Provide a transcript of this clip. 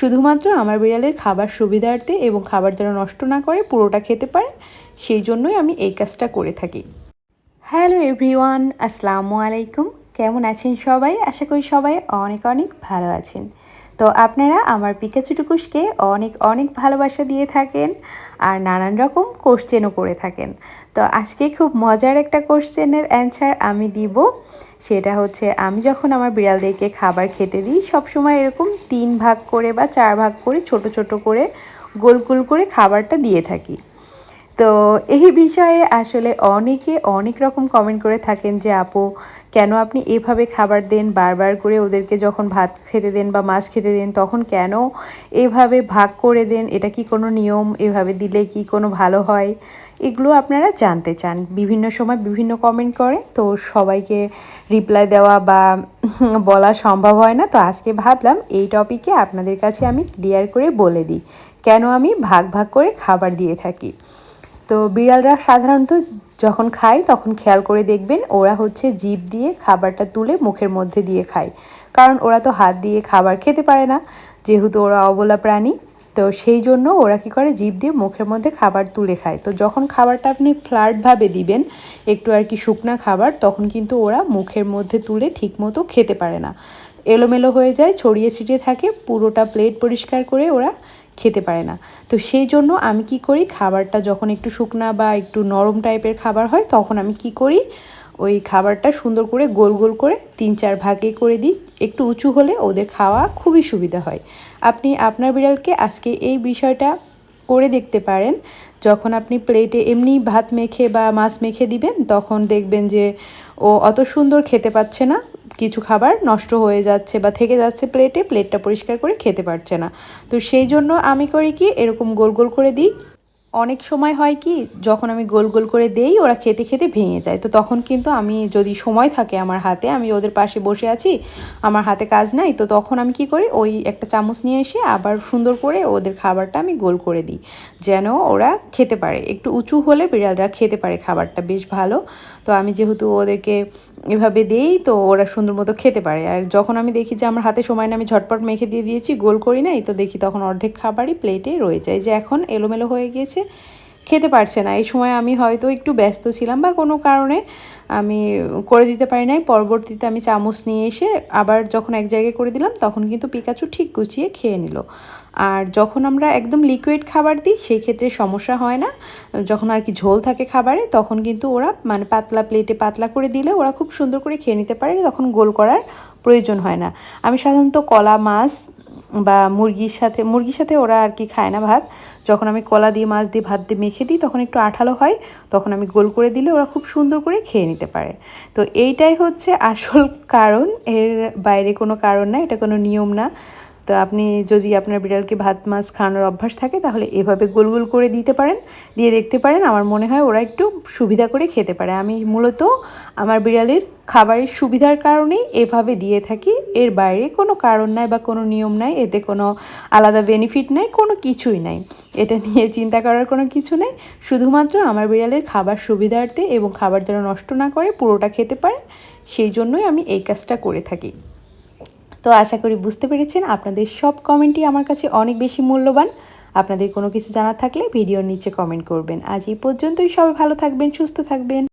শুধুমাত্র আমার বিড়ালের খাবার সুবিধার্থে এবং খাবার যেন নষ্ট না করে পুরোটা খেতে পারে, সেই জন্যই আমি এই কাজটা করে থাকি। হ্যালো এভরিওয়ান, আসসালামু আলাইকুম। কেমন আছেন সবাই? আশা করি সবাই অনেক অনেক ভালো আছেন। তো আপনারা আমার পিকাচু টুকুসকে অনেক অনেক ভালোবাসা দিয়ে থাকেন আর নানান রকম কোশ্চেনও করে থাকেন। তো আজকে খুব মজার একটা কোশ্চেনের অ্যান্সার আমি দিব। সেটা হচ্ছে, আমি যখন আমার বিড়ালদেরকে খাবার খেতে দিই, সবসময় এরকম তিন ভাগ করে বা চার ভাগ করে, ছোট ছোট করে, গোল গোল করে খাবারটা দিয়ে থাকি। তো এই বিষয়ে আসলে অনেকে অনেক রকম কমেন্ট করে থাকেন যে, আপু কেন আপনি এভাবে খাবার দেন, বারবার করে ওদেরকে যখন ভাত খেতে দেন বা মাছ খেতে দেন, তখন কেন এভাবে ভাগ করে দেন? এটা কি কোনো নিয়ম? এভাবে দিলে কি কোনো ভালো হয়? এগুলো আপনারা জানতে চান। বিভিন্ন সময় বিভিন্ন কমেন্ট করে। তো সবাইকে রিপ্লাই দেওয়া বা বলা সম্ভব হয় না। তো আজকে ভাবলাম এই টপিকে আপনাদের কাছে আমি ক্লিয়ার করে বলে দিই। কেন আমি ভাগ ভাগ করে খাবার দিয়ে থাকি? তো বিড়ালরা সাধারণত যখন খায়, তখন খেয়াল করে দেখবেন ওরা হচ্ছে জিভ দিয়ে খাবারটা তুলে মুখের মধ্যে দিয়ে খায়। কারণ ওরা তো হাত দিয়ে খাবার খেতে পারে না, যেহেতু ওরা অবলা প্রাণী। তো সেই জন্য ওরা কী করে? জিভ দিয়ে মুখের মধ্যে খাবার তুলে খায়। তো যখন খাবারটা আপনি ফ্ল্যাটভাবে দিবেন, একটু আর কি শুকনা খাবার, তখন কিন্তু ওরা মুখের মধ্যে তুলে ঠিকমতো খেতে পারে না। এলোমেলো হয়ে যায়, ছড়িয়ে ছিটিয়ে থাকে, পুরোটা প্লেট পরিষ্কার করে ওরা খেতে পারে না। তো সেই জন্য আমি কি করি, খাবারটা যখন একটু শুকনা বা একটু নরম টাইপের খাবার হয়, তখন আমি কি করি, ওই খাবারটা সুন্দর করে গোল গোল করে তিন চার ভাগে করে দিই। একটু উঁচু হলে ওদের খাওয়া খুবই সুবিধা হয়। আপনি আপনার বিড়ালকে আজকে এই বিষয়টা করে দেখতে পারেন। যখন আপনি প্লেটে এমনি ভাত মেখে বা মাছ মেখে দিবেন, তখন দেখবেন যে ও অত সুন্দর খেতে পাচ্ছে না। কিছু খাবার নষ্ট হয়ে যাচ্ছে বা থেকে যাচ্ছে প্লেটে প্লেটটা পরিষ্কার করে খেতে পারছে না। তো সেই জন্য আমি করি কি, এরকম গোল গোল করে দিই। অনেক সময় হয় কি, যখন আমি গোল গোল করে দেই, ওরা খেতে খেতে ভেঙে যায়। তো তখন কিন্তু আমি যদি সময় থাকে আমার হাতে, আমি ওদের পাশে বসে আছি, আমার হাতে কাজ নাই, তো তখন আমি কি করি, ওই একটা চামচ নিয়ে এসে আবার সুন্দর করে ওদের খাবারটা আমি গোল করে দিই, যেন ওরা খেতে পারে। একটু উঁচু হলে বিড়ালরা খেতে পারে খাবারটা, বেশ ভালো। তো আমি যেহেতু ওদেরকে এভাবে দেই, তো ওরা সুন্দর মতো খেতে পারে। আর যখন আমি দেখি যে আমার হাতে সময় না আমি ঝটপট মেখে দিয়ে দিয়েছি, গোল করি নাই, তো দেখি তখন অর্ধেক খাবারই প্লেটে রয়ে যায়। যে এখন এলোমেলো হয়ে গিয়েছে খেতে পারছে না। এই সময় আমি হয়তো একটু ব্যস্ত ছিলাম বা কোনো কারণে আমি করে দিতে পারি নাই। পরবর্তীতে আমি চামচ নিয়ে এসে আবার যখন এক জায়গায় করে দিলাম, তখন কিন্তু পিকাচু ঠিক গুছিয়ে খেয়ে নিল। আর যখন আমরা একদম লিকুইড খাবার দিই সেই ক্ষেত্রে সমস্যা হয় না। যখন আর কি ঝোল থাকে খাবারে, তখন কিন্তু ওরা মানে পাতলা প্লেটে পাতলা করে দিলে ওরা খুব সুন্দর করে খেয়ে নিতে পারে, তখন গোল করার প্রয়োজন হয় না। আমি সাধারণত কলা, মাছ বা মুরগির সাথে মুরগির সাথে ওরা আর কি খায় না ভাত। যখন আমি কলা দিয়ে, মাছ দিয়ে, ভাত দিয়ে মেখে দিই, তখন একটু আঠালো হয়। তখন আমি গোল করে দিলে ওরা খুব সুন্দর করে খেয়ে নিতে পারে। তো এইটাই হচ্ছে আসল কারণ। এর বাইরে কোনো কারণ না এটা কোনো নিয়ম না। তো আপনি যদি আপনার বিড়ালকে ভাত, মাছ খাওয়ানোর অভ্যাস থাকে, তাহলে এভাবে গোল গোল করে দিতে পারেন, দিয়ে দেখতে পারেন, আমার মনে হয় ওরা একটু সুবিধা করে খেতে পারে। আমি মূলত আমার বিড়ালের খাবারের সুবিধার কারণেই এভাবে দিয়ে থাকি। এর বাইরে কোনো কারণ নাই বা কোনো নিয়ম নাই, এতে কোনো আলাদা বেনিফিট নাই, কোনো কিছুই নাই। এটা নিয়ে চিন্তা করার কোনো কিছু নেই। শুধুমাত্র আমার বিড়ালের খাবার সুবিধার্থে এবং খাবার যেন নষ্ট না করে পুরোটা খেতে পারে, সেই জন্যই আমি এই কাজটা করে থাকি। তো আশা করি বুঝতে পেরেছেন, আপনাদের সব কমেন্টই আমার কাছে অনেক বেশি মূল্যবান। আপনাদের কোনো কিছু জানা থাকলে ভিডিওর নিচে কমেন্ট করবেন। আজ এই পর্যন্তই, সবাই ভালো থাকবেন, সুস্থ থাকবেন।